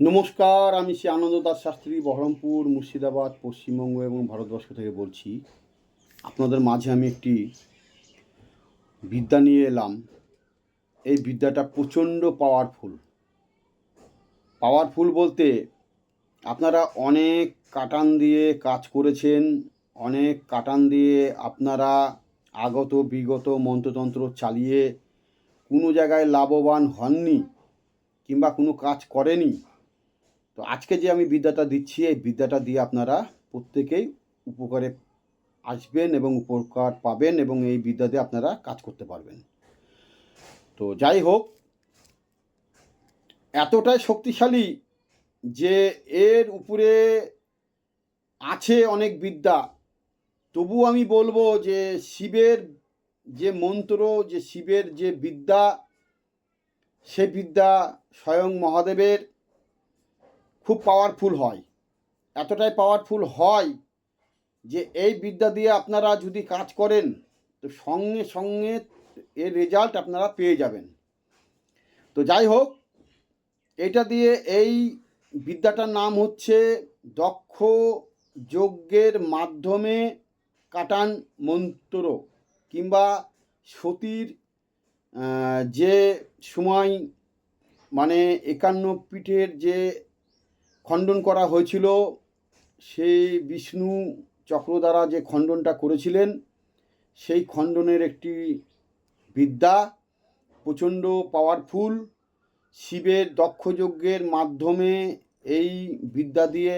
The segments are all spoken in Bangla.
নমস্কার, আমি শ্রী আনন্দ দাস শাস্ত্রী, বহরমপুর, মুর্শিদাবাদ, পশ্চিমবঙ্গ এবং ভারতবর্ষ থেকে বলছি। আপনাদের মাঝে আমি একটি বিদ্যা নিয়ে এলাম। এই বিদ্যাটা প্রচণ্ড পাওয়ারফুল পাওয়ারফুল বলতে আপনারা অনেক কাটান দিয়ে কাজ করেছেন, অনেক কাটান দিয়ে আপনারা আগত, বিগত মন্ত্রতন্ত্র চালিয়ে কোনো জায়গায় লাভবান হননি কিংবা কোনো কাজ করেনি। তো আজকে যে আমি বিদ্যাটা দিচ্ছি, এই বিদ্যাটা দিয়ে আপনারা প্রত্যেকেই উপকারে আসবেন এবং উপকার পাবেন এবং এই বিদ্যা দিয়ে আপনারা কাজ করতে পারবেন। তো যাই হোক, এতটাই শক্তিশালী যে এর উপরে আছে অনেক বিদ্যা। তবু আমি বলব যে শিবের যে মন্ত্র, যে শিবের যে বিদ্যা, সে বিদ্যা স্বয়ং মহাদেবের খুব পাওয়ারফুল হয়। এতটাই পাওয়ারফুল হয় যে এই বিদ্যা দিয়ে আপনারা যদি কাজ করেন, তো সঙ্গে সঙ্গে এর রেজাল্ট আপনারা পেয়ে যাবেন। তো যাই হোক, এটা দিয়ে এই বিদ্যাটার নাম হচ্ছে দক্ষ যজ্ঞের মাধ্যমে কাটান মন্ত্র কিংবা সতীর যে সময় মানে একান্ন পিঠের যে খণ্ডন করা হয়েছিল। সেই বিষ্ণু চক্র দ্বারা যে খণ্ডনটা করেছিলেন, সেই খণ্ডনের একটি বিদ্যা, প্রচণ্ড পাওয়ারফুল শিবের দক্ষযজ্ঞের মাধ্যমে এই বিদ্যা দিয়ে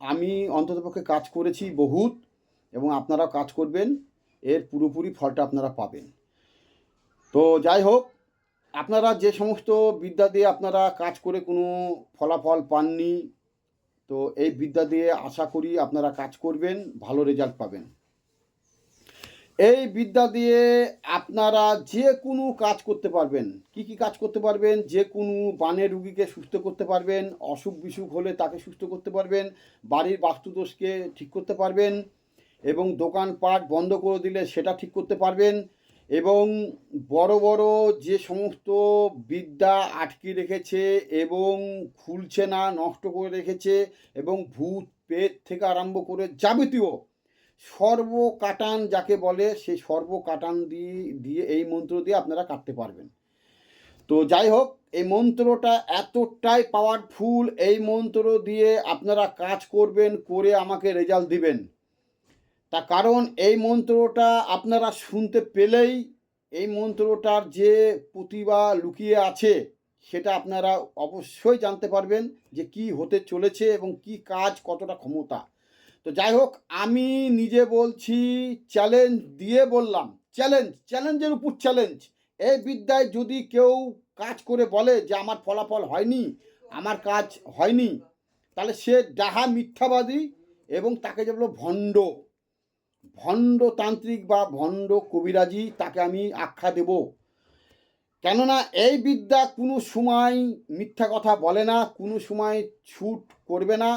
আমি অন্ততপক্ষে কাজ করেছি বহুত, এবং আপনারাও কাজ করবেন, এর পুরোপুরি ফলটা আপনারা পাবেন। তো যাই হোক, আপনারা যে সমস্ত বিদ্যা দিয়ে আপনারা কাজ করে কোনো ফলাফল পাননি তো এই বিদ্যা দিয়ে আশা করি আপনারা কাজ করবেন, ভালো রেজাল্ট পাবেন। এই বিদ্যা দিয়ে আপনারা যে কোনো কাজ করতে পারবেন। কি কি কাজ করতে পারবেন? যে কোনো বানে রুগীকে সুস্থ করতে পারবেন, অসুখ বিসুখ হলে তাকে সুস্থ করতে পারবেন, বাড়ির বাস্তুদোষকে ঠিক করতে পারবেন এবং দোকানপাট বন্ধ করে দিলে সেটা ঠিক করতে পারবেন। এবং বড় বড় যে সমস্ত বিদ্যা আটকে রেখেছে এবং খুলছে না, নষ্ট করে রেখেছে এবং ভূত পেট থেকে আরম্ভ করে যাবতীয় সর্বকাটান যাকে বলে সেই সর্বকাটান দিয়ে দিয়ে এই মন্ত্র দিয়ে আপনারা কাটতে পারবেন। তো যাই হোক, এই মন্ত্রটা এতটাই পাওয়ারফুল এই মন্ত্র দিয়ে আপনারা কাজ করবেন, করে আমাকে রেজাল্ট দিবেন। তা কারণ এই মন্ত্রটা আপনারা শুনতে পেলেই এই মন্ত্রটার যে প্রতিভা লুকিয়ে আছে, সেটা আপনারা অবশ্যই জানতে পারবেন যে কি হতে চলেছে এবং কি কাজ কতটা ক্ষমতা। তো যাই হোক, আমি নিজে বলছি চ্যালেঞ্জ দিয়ে বললাম চ্যালেঞ্জ চ্যালেঞ্জের উপর চ্যালেঞ্জ এই বিদ্যায় যদি কেউ কাজ করে বলে যে আমার ফলাফল হয়নি, আমার কাজ হয়নি, তাহলে সে ডাহা মিথ্যাবাদী এবং তাকে যে বলব ভণ্ড। ভণ্ড তান্ত্রিক বা ভণ্ড কবিরাজি তাকে আমি আখ্যা দেব। কেননা এই বিদ্যা কোনো সময় মিথ্যা কথা বলে না, কোনো সময় ছুট করবে না।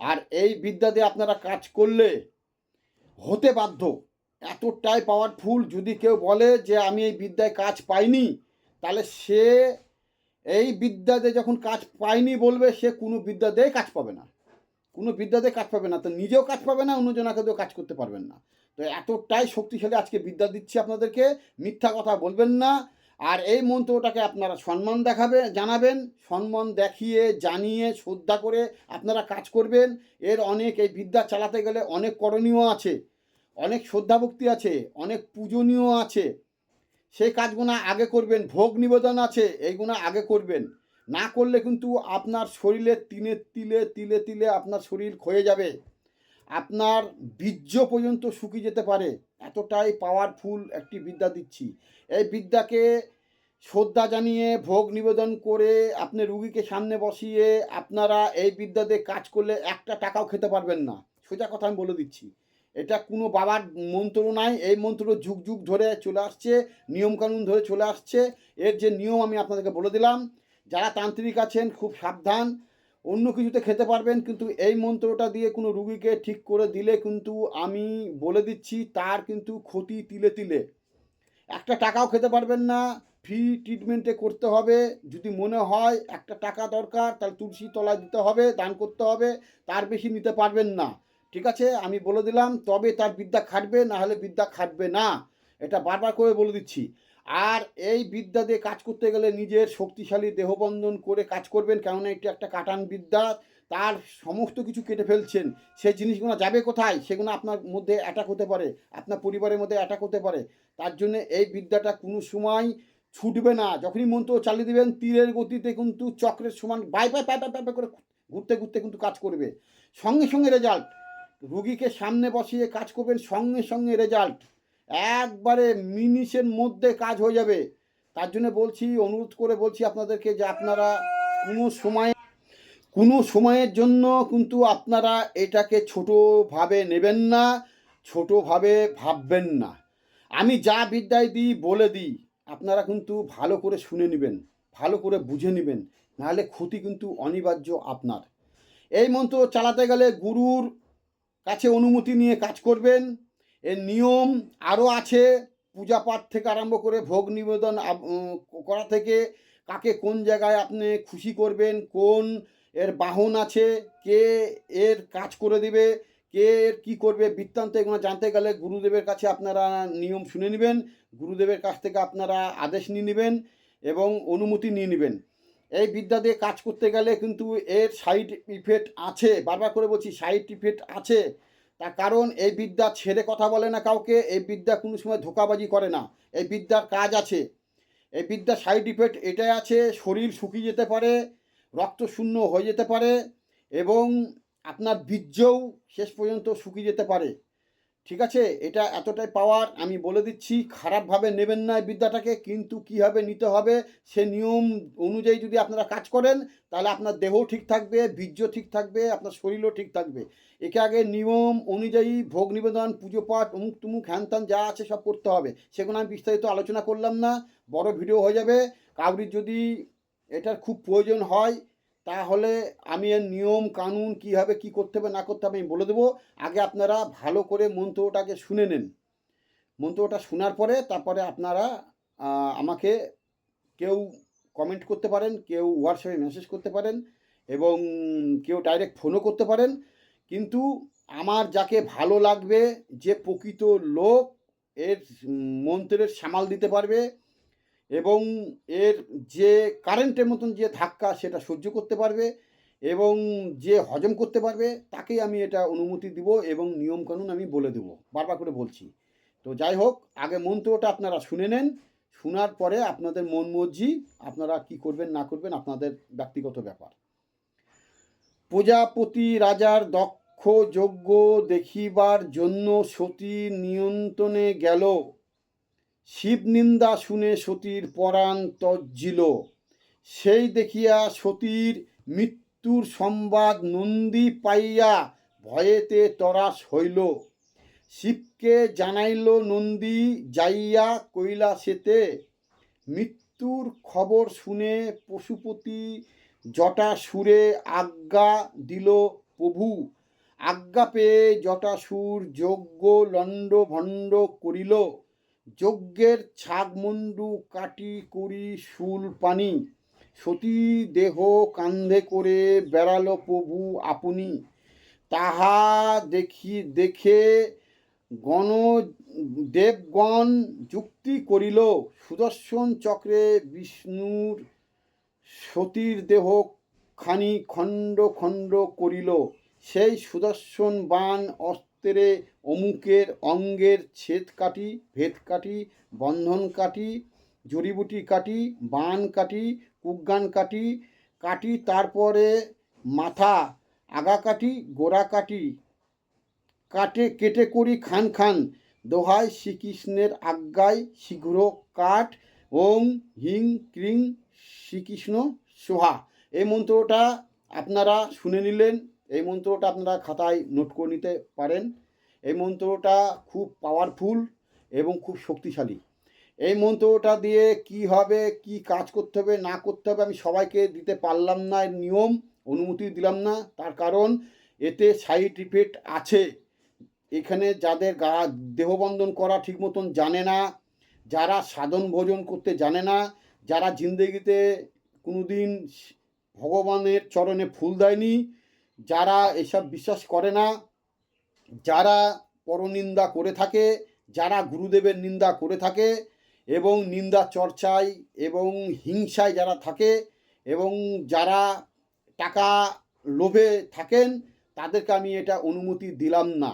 আর এই বিদ্যা দিয়ে আপনারা কাজ করলে হতে বাধ্য। এতটাই পাওয়ারফুল যদি কেউ বলে যে আমি এই বিদ্যায় কাজ পাইনি, তাহলে সে এই বিদ্যাতে যখন কাজ পায়নি বলবে, সে কোনো বিদ্যা দিয়ে কাজ পাবে না। কোনো বিদ্যাতে কাজ পাবে না, তো নিজেও কাজ পাবে না অন্যজনাকে দিয়েও কাজ করতে পারবেন না। তো এতটাই শক্তিশালী আজকে বিদ্যা দিচ্ছি আপনাদেরকে, মিথ্যা কথা বলবেন না। আর এই মন্ত্রটাকে আপনারা সম্মান দেখাবে, জানাবেন, সম্মান দেখিয়ে, জানিয়ে, শ্রদ্ধা করে আপনারা কাজ করবেন। এর অনেক এই বিদ্যা চালাতে গেলে অনেক করণীয় আছে, অনেক শ্রদ্ধা ভক্তি আছে, অনেক পূজনীয় আছে। সেই কাজগুলো আগে করবেন, ভোগ নিবেদন আছে এইগুলো আগে করবেন। না করলে কিন্তু আপনার শরীরে তিলে তিলে তিলে তিলে আপনার শরীর ক্ষয়ে যাবে। আপনার বীর্য পর্যন্ত শুকিয়ে যেতে পারে। এতটাই পাওয়ারফুল একটি বিদ্যা দিচ্ছি। এই বিদ্যাকে শ্রদ্ধা জানিয়ে, ভোগ নিবেদন করে আপনি রুগীকে সামনে বসিয়ে আপনারা এই বিদ্যাতে কাজ করলে একটা টাকাও খেতে পারবেন না। সোজা কথা আমি বলে দিচ্ছি। এটা কোনো বাবার মন্ত্র নাই। এই মন্ত্র যুগ যুগ ধরে চলে আসছে, নিয়মকানুন ধরে চলে আসছে। এর যে নিয়ম আমি আপনাদেরকে বলে দিলাম যারা তান্ত্রিক আছেন, খুব সাবধান, অন্য কিছুতে খেতে পারবেন, কিন্তু এই মন্ত্রটা দিয়ে কোনো রুগীকে ঠিক করে দিলে কিন্তু আমি বলে দিচ্ছি, তার কিন্তু ক্ষতি তিলে তিলে। একটা টাকাও খেতে পারবেন না, ফ্রি ট্রিটমেন্টে করতে হবে, যদি মনে হয় একটা টাকা দরকার, তাহলে তুলসী তলায় দিতে হবে, দান করতে হবে, তার বেশি নিতে পারবেন না। ঠিক আছে? আমি বলে দিলাম, তবে তার বিদ্যা খাটবে, না হলে বিদ্যা খাটবে না। এটা বারবার করে বলে দিচ্ছি। আর এই বিদ্যা দিয়ে কাজ করতে গেলে নিজের শক্তিশালী দেহবন্ধন করে কাজ করবেন। কেননা এটি একটা কাটান বিদ্যা, তার সমস্ত কিছু কেটে ফেলছেন। সেই জিনিসগুলো যাবে কোথায়? সেগুলো আপনার মধ্যে অ্যাটাক হতে পারে, আপনার পরিবারের মধ্যে অ্যাটাক হতে পারে। তার জন্য এই বিদ্যাটা কোনো সময় ছুটবে না। যখনই মন্ত্র চালিয়ে দেবেন, তীরের গতিতে কিন্তু চক্রের সমান বাই বাই প্যাপা প্যাপা করে ঘুরতে ঘুরতে কিন্তু কাজ করবে। সঙ্গে সঙ্গে রেজাল্ট রুগীকে সামনে বসিয়ে কাজ করবেন সঙ্গে সঙ্গে রেজাল্ট একবারে মিনিটের মধ্যে কাজ হয়ে যাবে। তার জন্য বলছি, অনুরোধ করে বলছি আপনাদেরকে যে আপনারা কোনো সময়, কোনো সময়ের জন্য কিন্তু আপনারা এটাকে ছোটোভাবে নেবেন না, ছোটোভাবে ভাববেন না। আমি যা বিদ্যায় দিই, বলে দিই, আপনারা কিন্তু ভালো করে শুনে নেবেন, ভালো করে বুঝে নেবেন, নাহলে ক্ষতি কিন্তু অনিবার্য আপনার। এই মন্ত্র চালাতে গেলে গুরুর কাছে অনুমতি নিয়ে কাজ করবেন এর নিয়ম আরও আছে, পূজা পাঠ থেকে আরম্ভ করে ভোগ নিবেদন করা থেকে কাকে কোন জায়গায় আপনি খুশি করবেন, কোন এর বাহন আছে, কে এর কাজ করে দিবে, কে এর কী করবে বৃত্তান্ত এগুলো জানতে গেলে গুরুদেবের কাছে আপনারা নিয়ম শুনে নেবেন, গুরুদেবের কাছ থেকে আপনারা আদেশ নিয়ে নেবেন এবং অনুমতি নিয়ে নেবেন। এই বিদ্যা দিয়ে কাজ করতে গেলে কিন্তু এর সাইড ইফেক্ট আছে, বারবার করে বলছি সাইড ইফেক্ট আছে। কারণ এই বিদ্যা ছেড়ে কথা বলে না কাউকে, এই বিদ্যা কোনো সময় ধোকাবাজি করে না। এই বিদ্যার কাজ আছে। এই বিদ্যার সাইড ইফেক্ট এটাই আছে, শরীর শুকিয়ে যেতে পারে, রক্ত শূন্য হয়ে যেতে পারে এবং আপনার বীর্যও শেষ পর্যন্ত শুকিয়ে যেতে পারে। ঠিক আছে? এটা এতটাই পাওয়ার আমি বলে দিচ্ছি, খারাপভাবে নেবেন না বিদ্যাটাকে, কিন্তু কীভাবে নিতে হবে, সে নিয়ম অনুযায়ী যদি আপনারা কাজ করেন, তাহলে আপনার দেহও ঠিক থাকবে, বীর্য ঠিক থাকবে, আপনার শরীরও ঠিক থাকবে। একে আগে নিয়ম অনুযায়ী ভোগ নিবেদন, পুজো পাঠ, অমুক তুমুক, হ্যান ত্যান, যা আছে সব করতে হবে। সেগুলো আমি বিস্তারিত আলোচনা করলাম না, বড় ভিডিও হয়ে যাবে। কাউরির যদি এটার খুব প্রয়োজন হয় তাহলে আমি এর নিয়ম, কানুন কীভাবে কী করতে হবে, না করতে হবে আমি বলে দেবো। আগে আপনারা ভালো করে মন্ত্রটাকে শুনে নেন। মন্ত্রটা শোনার পরে তারপরে আপনারা আমাকে কেউ কমেন্ট করতে পারেন, কেউ হোয়াটসঅ্যাপে মেসেজ করতে পারেন এবং কেউ ডাইরেক্ট ফোনও করতে পারেন। কিন্তু আমার যাকে ভালো লাগবে, যে প্রকৃত লোক, এর মন্ত্রের সামাল দিতে পারবে এবং এর যে কারেন্টের মতন যে ধাক্কা সেটা সহ্য করতে পারবে এবং যে হজম করতে পারবে তাকেই আমি এটা অনুমতি দিব এবং নিয়মকানুন আমি বলে দেবো, বারবার করে বলছি। তো যাই হোক, আগে মন্ত্রটা আপনারা শুনে নেন, শোনার পরে আপনাদের মন মর্জি, আপনারা কি করবেন, না করবেন, আপনাদের ব্যক্তিগত ব্যাপার। প্রজাপতি রাজার দক্ষ যজ্ঞ দেখিবার জন্য সতী নিয়ন্ত্রণে গেল। শিব নিন্দা শুনে সতীর পরাণ তজ্জিল সেই দেখিয়া সতীর মৃত্যুর সংবাদ নন্দী পাইয়া ভয়েতে তরাস হইল। শিবকে জানাইল, নন্দী, যাইয়া কৈলাসেতে মৃত্যুর খবর শুনে পশুপতি জটাসুরে আজ্ঞা দিল, প্রভু, আজ্ঞা পেয়ে জটাসুর যজ্ঞ লণ্ড ভণ্ড করিল। যজ্ঞের ছাগমুন্ডু কাটি করি শুল পানি। সতী দেহ কান্ধে করে বেড়ালো প্রভু আপনি। তাহা দেখি, দেখে গণ, দেবগণ যুক্তি করিল, সুদর্শন চক্রে বিষ্ণুর সতীর দেহ খানি খণ্ড খণ্ড করিল। সেই সুদর্শন বাণ অস্ত্রে অমুকের অঙ্গের ছেদ কাটি, ভেদ কাটি, বন্ধন কাটি, জড়িবুটি কাটি, বান কাটি, কুজ্ঞান কাটি কাটি তারপরে মাথা, আগা কাটি, গোড়া কাটি, কাটে কেটে করি খান খান দোহাই শ্রীকৃষ্ণের আজ্ঞায় শীঘ্র কাঠ ওং হিং ক্রিং শ্রীকৃষ্ণ সোহা। এই মন্ত্রটা আপনারা শুনে নিলেন এই মন্ত্রটা আপনারা খাতায় নোট করে নিতে পারেন। এই মন্ত্রটা খুব পাওয়ারফুল এবং খুব শক্তিশালী। এই মন্ত্রটা দিয়ে কি হবে, কি কাজ করতে হবে, না করতে হবে আমি সবাইকে দিতে পারলাম না নিয়ম, অনুমতি দিলাম না। তার কারণ এতে সাইড ইফেক্ট আছে। এখানে যাদের গা দেহবন্ধন করা ঠিক মতন জানে না, যারা সাধন ভোজন করতে জানে না, যারা জিন্দগিতে কোনোদিন ভগবানের চরণে ফুল দেয়নি যারা এসব বিশ্বাস করে না, যারা পরনিন্দা করে থাকে, যারা গুরুদেবের নিন্দা করে থাকে এবং নিন্দা চর্চায় এবং হিংসায় যারা থাকে এবং যারা টাকা লোভে থাকেন, তাদেরকে আমি এটা অনুমতি দিলাম না।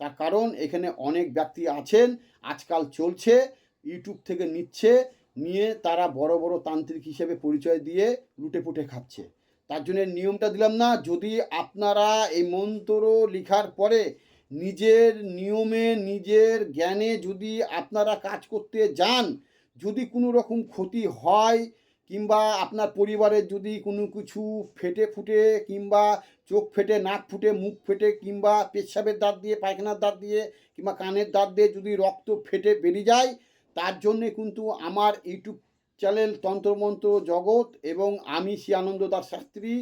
তার কারণ এখানে অনেক ব্যক্তি আছেন, আজকাল চলছে, ইউটিউব থেকে নিচ্ছে, নিয়ে তারা বড় বড় তান্ত্রিক হিসেবে পরিচয় দিয়ে লুটে পুটে খাচ্ছে। তার জন্য নিয়মটা দিলাম না। যদি আপনারা এই মন্ত্র লেখার পরে নিজের নিয়মে, নিজের জ্ঞানে যদি আপনারা কাজ করতে যান, যদি কোনো রকম ক্ষতি হয় কিংবা আপনার পরিবারের যদি কোনো কিছু ফেটে ফুটে কিংবা চোখ ফেটে, নাক ফুটে, মুখ ফেটে কিংবা পেচ্ছাবের দাঁত দিয়ে, পায়খানার দাঁত দিয়ে কিংবা কানের দাঁত দিয়ে যদি রক্ত ফেটে বেরিয়ে যায়, তার জন্যে কিন্তু আমার ইউটিউব তন্ত্রমন্ত্র জগৎ এবং আমি শ্রী আনন্দ দাস শাস্ত্রী।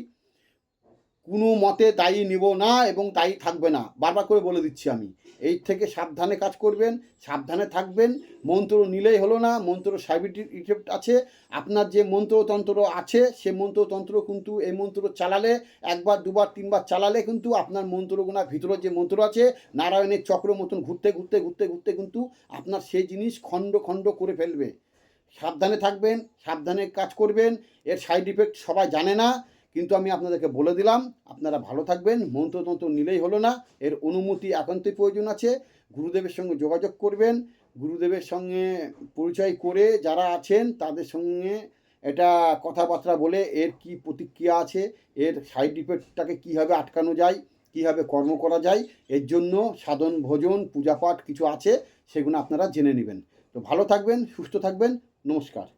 কোনো মতে দায়ী নিব না এবং দায়ী থাকবে না। বারবার করে বলে দিচ্ছি আমি। এই থেকে সাবধানে কাজ করবেন, সাবধানে থাকবেন। মন্ত্র নিলেই হলো না, মন্ত্র সাইড ইফেক্ট আছে। আপনার যে মন্ত্রতন্ত্র আছে, সে মন্ত্রতন্ত্র কিন্তু এই মন্ত্র চালালে, একবার, দুবার, তিনবার চালালে কিন্তু আপনার মন্ত্রগুনা ভিতরে যে মন্ত্র আছে, নারায়ণের চক্র মতন ঘুরতে ঘুরতে ঘুরতে ঘুরতে কিন্তু আপনার সেই জিনিস খণ্ড খণ্ড করে ফেলবে। সাবধানে থাকবেন, সাবধানে কাজ করবেন। এর সাইড ইফেক্ট সবাই জানে না, কিন্তু আমি আপনাদেরকে বলে দিলাম, আপনারা ভালো থাকবেন, মন্ত্রতন্ত্র নিলেই হলো না। এর অনুমতি একান্তই প্রয়োজন আছে। গুরুদেবের সঙ্গে যোগাযোগ করবেন, গুরুদেবের সঙ্গে পরিচয় করে যারা আছেন, তাদের সঙ্গে এটা কথাবার্তা বলে এর কি প্রতিক্রিয়া আছে, এর সাইড ইফেক্টটাকে কীভাবে আটকানো যায়, কীভাবে কর্ম করা যায়, এর জন্য সাধন, ভোজন, পূজাপাঠ কিছু আছে, সেগুলো আপনারা জেনে নেবেন। তো ভালো থাকবেন, সুস্থ থাকবেন নমস্কার।